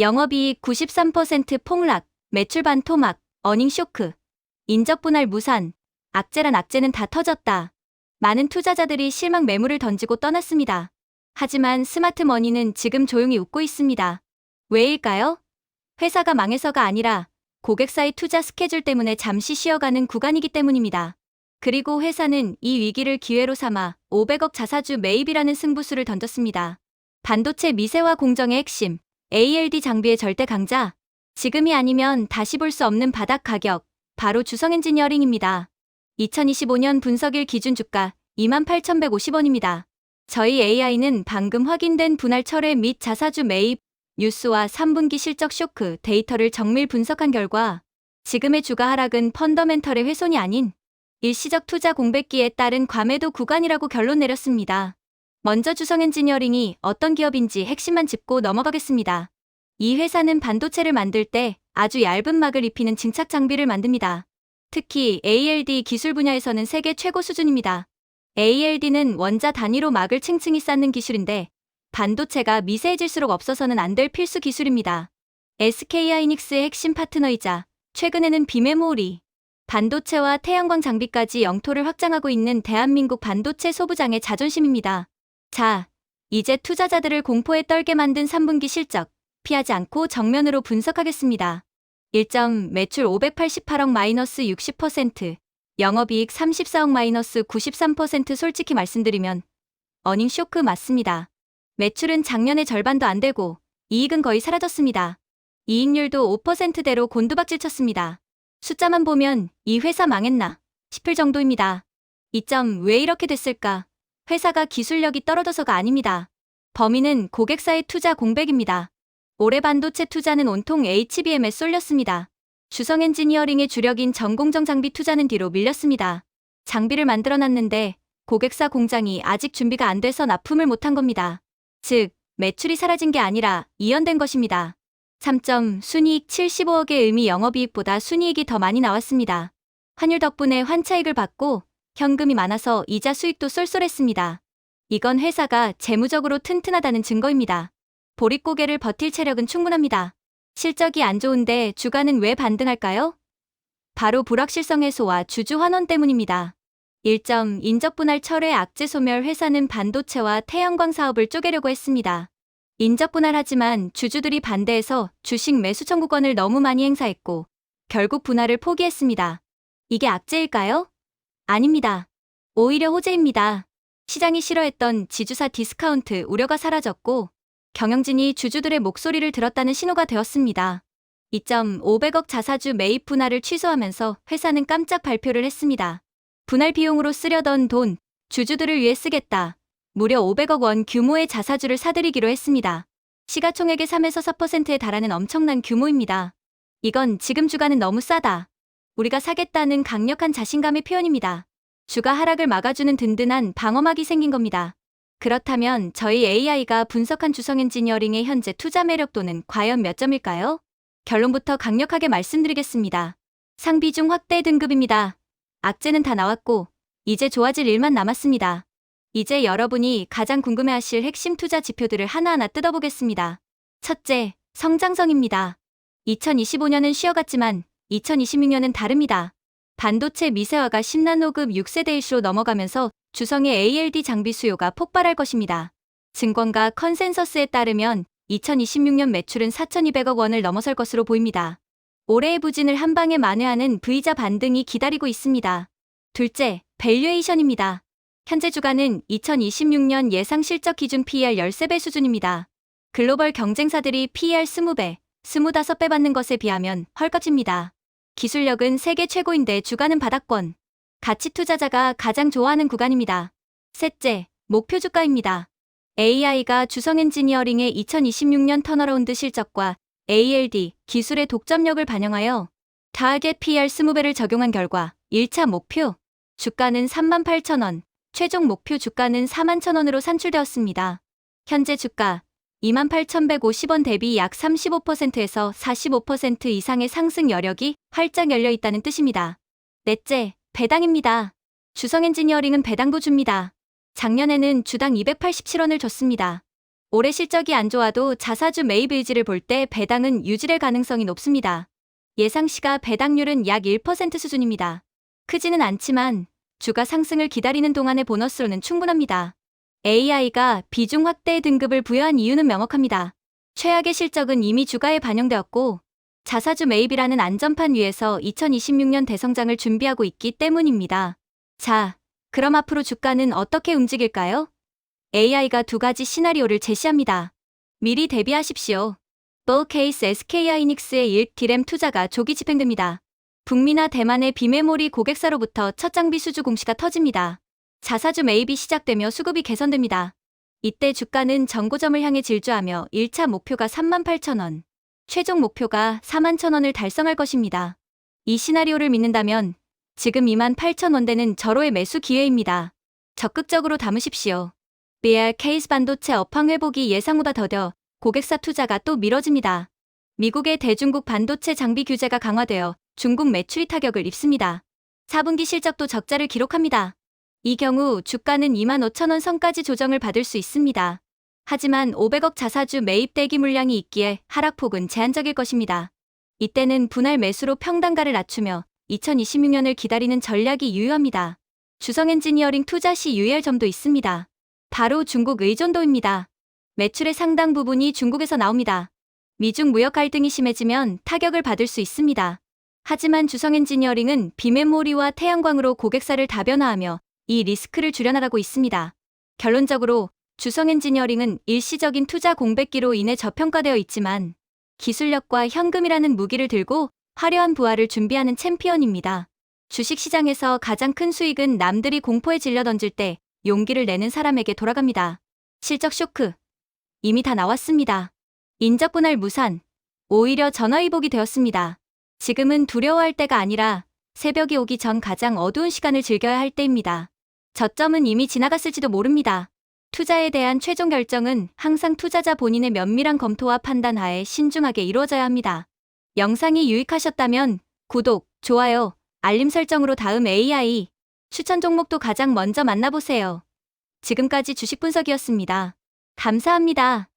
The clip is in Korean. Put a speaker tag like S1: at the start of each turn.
S1: 영업이익 93% 폭락, 매출 반 토막, 어닝 쇼크, 인적 분할 무산, 악재란 악재는 다 터졌다. 많은 투자자들이 실망 매물을 던지고 떠났습니다. 하지만 스마트 머니는 지금 조용히 웃고 있습니다. 왜일까요? 회사가 망해서가 아니라 고객사의 투자 스케줄 때문에 잠시 쉬어가는 구간이기 때문입니다. 그리고 회사는 이 위기를 기회로 삼아 500억 자사주 매입이라는 승부수를 던졌습니다. 반도체 미세화 공정의 핵심, ALD 장비의 절대 강자. 지금이 아니면 다시 볼 수 없는 바닥 가격, 바로 주성 엔지니어링입니다. 2025년 분석일 기준 주가 28,150원입니다. 저희 AI는 방금 확인된 분할 철회 및 자사주 매입, 뉴스와 3분기 실적 쇼크 데이터를 정밀 분석한 결과 지금의 주가 하락은 펀더멘털의 훼손이 아닌 일시적 투자 공백기에 따른 과매도 구간이라고 결론 내렸습니다. 먼저 주성 엔지니어링이 어떤 기업인지 핵심만 짚고 넘어가겠습니다. 이 회사는 반도체를 만들 때 아주 얇은 막을 입히는 증착 장비를 만듭니다. 특히 ALD 기술 분야에서는 세계 최고 수준입니다. ALD는 원자 단위로 막을 층층이 쌓는 기술인데 반도체가 미세해질수록 없어서는 안 될 필수 기술입니다. SK하이닉스의 핵심 파트너이자 최근에는 비메모리, 반도체와 태양광 장비까지 영토를 확장하고 있는 대한민국 반도체 소부장의 자존심입니다. 자, 이제 투자자들을 공포에 떨게 만든 3분기 실적, 피하지 않고 정면으로 분석하겠습니다. 1점 매출 588억 마이너스 60%, 영업이익 34억 마이너스 93% 솔직히 말씀드리면 어닝 쇼크 맞습니다. 매출은 작년의 절반도 안 되고 이익은 거의 사라졌습니다. 이익률도 5%대로 곤두박질 쳤습니다. 숫자만 보면 이 회사 망했나 싶을 정도입니다. 이점왜 이렇게 됐을까? 회사가 기술력이 떨어져서가 아닙니다. 범인은 고객사의 투자 공백입니다. 올해 반도체 투자는 온통 HBM에 쏠렸습니다. 주성 엔지니어링의 주력인 전공정 장비 투자는 뒤로 밀렸습니다. 장비를 만들어 놨는데 고객사 공장이 아직 준비가 안 돼서 납품을 못한 겁니다. 즉, 매출이 사라진 게 아니라 이연된 것입니다. 3점 순이익 75억의 의미 영업이익보다 순이익이 더 많이 나왔습니다. 환율 덕분에 환차익을 받고 현금이 많아서 이자 수익도 쏠쏠했습니다. 이건 회사가 재무적으로 튼튼하다는 증거입니다. 보릿고개를 버틸 체력은 충분합니다. 실적이 안 좋은데 주가는 왜 반등할까요? 바로 불확실성 해소와 주주 환원 때문입니다. 1점 인적 분할 철회 악재 소멸 회사는 반도체와 태양광 사업을 쪼개려고 했습니다. 인적 분할하지만 주주들이 반대해서 주식 매수 청구권을 너무 많이 행사했고 결국 분할을 포기했습니다. 이게 악재일까요? 아닙니다. 오히려 호재입니다. 시장이 싫어했던 지주사 디스카운트 우려가 사라졌고 경영진이 주주들의 목소리를 들었다는 신호가 되었습니다. 2.500억 자사주 매입 분할을 취소하면서 회사는 깜짝 발표를 했습니다. 분할 비용으로 쓰려던 돈 주주들을 위해 쓰겠다. 무려 500억 원 규모의 자사주를 사들이기로 했습니다. 시가총액의 3에서 4%에 달하는 엄청난 규모입니다. 이건 지금 주가는 너무 싸다. 우리가 사겠다는 강력한 자신감의 표현입니다. 주가 하락을 막아주는 든든한 방어막이 생긴 겁니다. 그렇다면 저희 AI가 분석한 주성 엔지니어링의 현재 투자 매력도는 과연 몇 점일까요? 결론부터 강력하게 말씀드리겠습니다. 상비중 확대 등급입니다. 악재는 다 나왔고, 이제 좋아질 일만 남았습니다. 이제 여러분이 가장 궁금해하실 핵심 투자 지표들을 하나하나 뜯어보겠습니다. 첫째, 성장성입니다. 2025년은 쉬어갔지만 2026년은 다릅니다. 반도체 미세화가 10나노급 6세대 일시로 넘어가면서 주성의 ALD 장비 수요가 폭발할 것입니다. 증권가 컨센서스에 따르면 2026년 매출은 4,200억 원을 넘어설 것으로 보입니다. 올해의 부진을 한 방에 만회하는 V자 반등이 기다리고 있습니다. 둘째, 밸류에이션입니다. 현재 주가는 2026년 예상 실적 기준 PER 13배 수준입니다. 글로벌 경쟁사들이 PER 20배, 25배 받는 것에 비하면 헐값입니다. 기술력은 세계 최고인데 주가는 바닥권. 가치 투자자가 가장 좋아하는 구간입니다. 셋째, 목표 주가입니다. AI가 주성 엔지니어링의 2026년 턴어라운드 실적과 ALD 기술의 독점력을 반영하여 타겟 PR 20배를 적용한 결과 1차 목표 주가는 38,000원, 최종 목표 주가는 41,000원으로 산출되었습니다. 현재 주가 28,150원 대비 약 35%에서 45% 이상의 상승 여력이 활짝 열려 있다는 뜻입니다. 넷째, 배당입니다. 주성 엔지니어링은 배당도 줍니다. 작년에는 주당 287원을 줬습니다. 올해 실적이 안 좋아도 자사주 매입 의지를 볼 때 배당은 유지될 가능성이 높습니다. 예상시가 배당률은 약 1% 수준입니다. 크지는 않지만 주가 상승을 기다리는 동안의 보너스로는 충분합니다. AI가 비중 확대 등급을 부여한 이유는 명확합니다. 최악의 실적은 이미 주가에 반영되었고 자사주 매입이라는 안전판 위에서 2026년 대성장을 준비하고 있기 때문입니다. 자, 그럼 앞으로 주가는 어떻게 움직일까요? AI가 두 가지 시나리오를 제시합니다. 미리 대비하십시오. 볼 케이스 SK하이닉스의 1 디램 투자가 조기 집행됩니다. 북미나 대만의 비메모리 고객사로부터 첫 장비 수주 공시가 터집니다. 자사주 매입이 시작되며 수급이 개선됩니다. 이때 주가는 정고점을 향해 질주하며 1차 목표가 38,000원, 최종 목표가 41,000원을 달성할 것입니다. 이 시나리오를 믿는다면 지금 28,000원대는 절호의 매수 기회입니다. 적극적으로 담으십시오. BR 케이스 반도체 업황 회복이 예상보다 더뎌 고객사 투자가 또 미뤄집니다. 미국의 대중국 반도체 장비 규제가 강화되어 중국 매출이 타격을 입습니다. 4분기 실적도 적자를 기록합니다. 이 경우 주가는 25,000원 선까지 조정을 받을 수 있습니다. 하지만 500억 자사주 매입 대기 물량이 있기에 하락폭은 제한적일 것입니다. 이때는 분할 매수로 평단가를 낮추며 2026년을 기다리는 전략이 유효합니다. 주성 엔지니어링 투자 시 유의할 점도 있습니다. 바로 중국 의존도입니다. 매출의 상당 부분이 중국에서 나옵니다. 미중 무역 갈등이 심해지면 타격을 받을 수 있습니다. 하지만 주성 엔지니어링은 비메모리와 태양광으로 고객사를 다변화하며 이 리스크를 줄여나가고 있습니다. 결론적으로 주성 엔지니어링은 일시적인 투자 공백기로 인해 저평가되어 있지만 기술력과 현금이라는 무기를 들고 화려한 부활을 준비하는 챔피언입니다. 주식시장에서 가장 큰 수익은 남들이 공포에 질려 던질 때 용기를 내는 사람에게 돌아갑니다. 실적 쇼크. 이미 다 나왔습니다. 인적 분할 무산. 오히려 전화위복이 되었습니다. 지금은 두려워할 때가 아니라 새벽이 오기 전 가장 어두운 시간을 즐겨야 할 때입니다. 저점은 이미 지나갔을지도 모릅니다. 투자에 대한 최종 결정은 항상 투자자 본인의 면밀한 검토와 판단 하에 신중하게 이루어져야 합니다. 영상이 유익하셨다면 구독, 좋아요, 알림 설정으로 다음 AI 추천 종목도 가장 먼저 만나보세요. 지금까지 주식 분석이었습니다. 감사합니다.